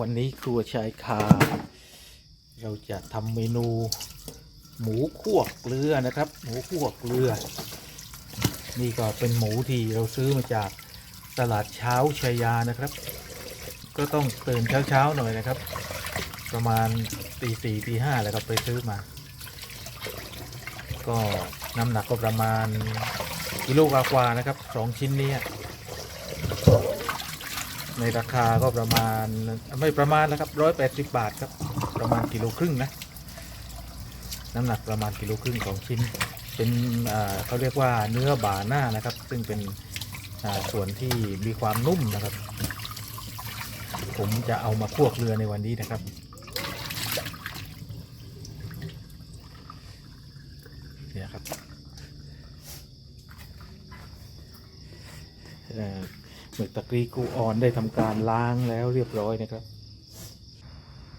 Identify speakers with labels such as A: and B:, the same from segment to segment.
A: วันนี้ครัวชายคา เราจะทำเมนู หมูคั่วเกลือนะครับ หมูคั่วเกลือ นี่ก็เป็นหมูที่เราซื้อมาจากตลาดเช้าชายานะครับ ก็ต้องตื่นเช้าๆหน่อยนะครับ ประมาณตีสี่ตีห้าแล้วก็ไปซื้อมา ก็น้ำหนักก็ประมาณกิโลกว่าๆนะครับสองชิ้นเนี้ ในราคาก็ประมาณไม่ประมาณนะครับร้อยแปดสิบบาทครับ ประมาณกิโลครึ่งนะ น้ำหนักประมาณกิโลครึ่งสองชิ้น เป็นเขาเรียกว่าเนื้อบ่าหน้านะครับ ซึ่งเป็นส่วนที่มีความนุ่มนะครับ ผมจะเอามาคั่วเกลือในวันนี้นะครับเนี่ยครับเอ่อ หมึกตะกรีกูออนได้ทำการล้างแล้วเรียบร้อยนะครับ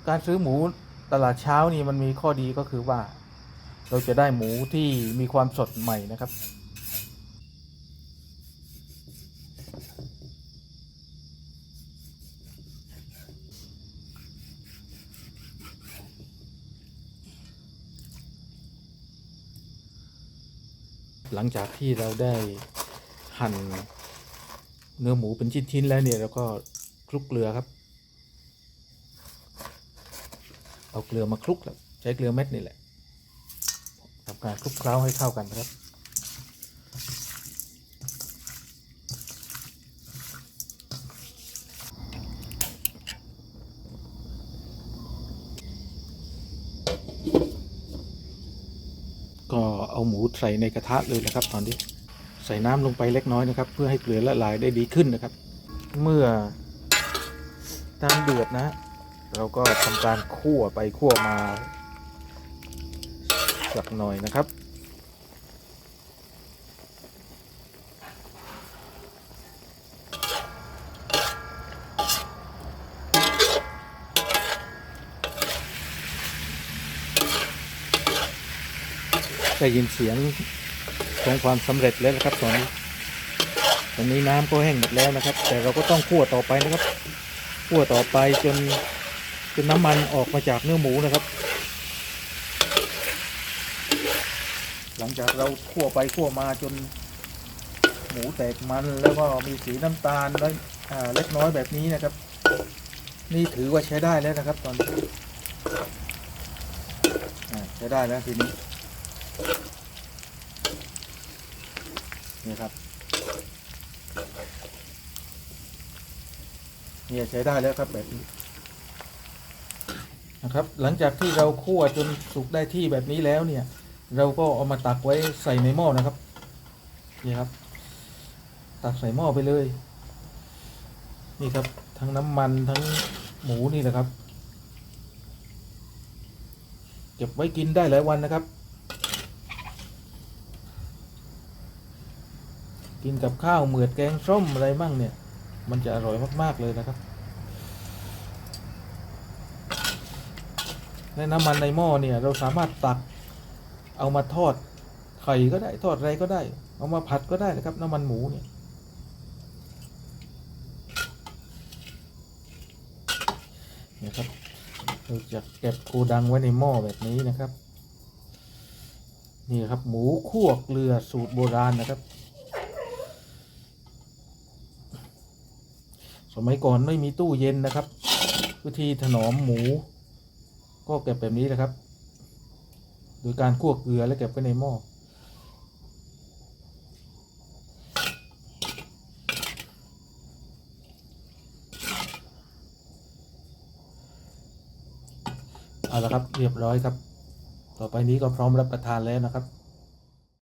A: การซื้อหมูตลาดเช้านี่มันมีข้อดีก็คือว่า เราจะได้หมูที่มีความสดใหม่นะครับหลังจากที่เราได้หั่น เนื้อหมูเป็นชิ้นๆแล้วเนี่ยเราก็คลุกเกลือครับ เอาเกลือมาคลุกแล้วใช้เกลือเม็ดนี่แหละทำการคลุกเคล้าให้เข้ากันนะครับก็เอาหมูใส่ในกระทะเลยนะครับตอนนี้ ใส่น้ำลงไปเล็กน้อยนะครับ เพื่อให้เกลือละลายได้ดีขึ้นนะครับ เมื่อน้ำเดือดนะ เราก็ทำการคั่วไปคั่วมาสักหน่อยนะครับได้ยินเสียง ของความสำเร็จแล้วนะครับตอนนี้ตอนนี้น้ำก็แห้งหมดแล้วนะครับ แต่เราก็ต้องคั่วต่อไปนะครับคั่วต่อไปจนจนน้ำมันออกมาจากเนื้อหมูนะครับ หลังจากเราคั่วไปคั่วมาจน หมูแตกมันแล้วก็มีสีน้ำตาลแล้วเล็กน้อยแบบนี้นะครับ นี่ถือว่าใช้ได้แล้วนะครับ ตอนนี้ใช้ได้แล้วทีนี้ นี่ครับเนี่ยใช้ได้แล้วครับแบบนี้นะครับ หลังจากที่เราคั่วจนสุกได้ที่แบบนี้แล้วเนี่ย เราก็เอามาตักไว้ใส่ในหม้อนะครับนี่ครับ ตักใส่หม้อไปเลย นี่ครับ ทั้งน้ำมันทั้งหมูนี่แหละครับ เก็บไว้กินได้หลายวันนะครับ กินกับข้าวเหมือดแกงส้มอะไรมั่งเนี่ย มันจะอร่อยมากๆเลยนะครับ ในน้ำมันในหม้อเนี่ยเราสามารถตักเอามาทอดไข่ก็ได้ทอดอะไรก็ได้ เอามาผัดก็ได้นะครับ น้ำมันหมูเนี่ยนี่ยครับเราจะเก็บกูดังไว้ในหม้อแบบนี้นะครับ นี่ครับหมูคั่วเกลือสูตรโบราณนะครับ สมัยก่อนไม่มีตู้เย็นนะครับ วิธีถนอมหมู ก็เก็บแบบนี้นะครับ โดยการคั่วเกลือและเก็บไว้ในหม้อเอาละครับเรียบร้อยครับ ต่อไปนี้ก็พร้อมรับประทานแล้วนะครับ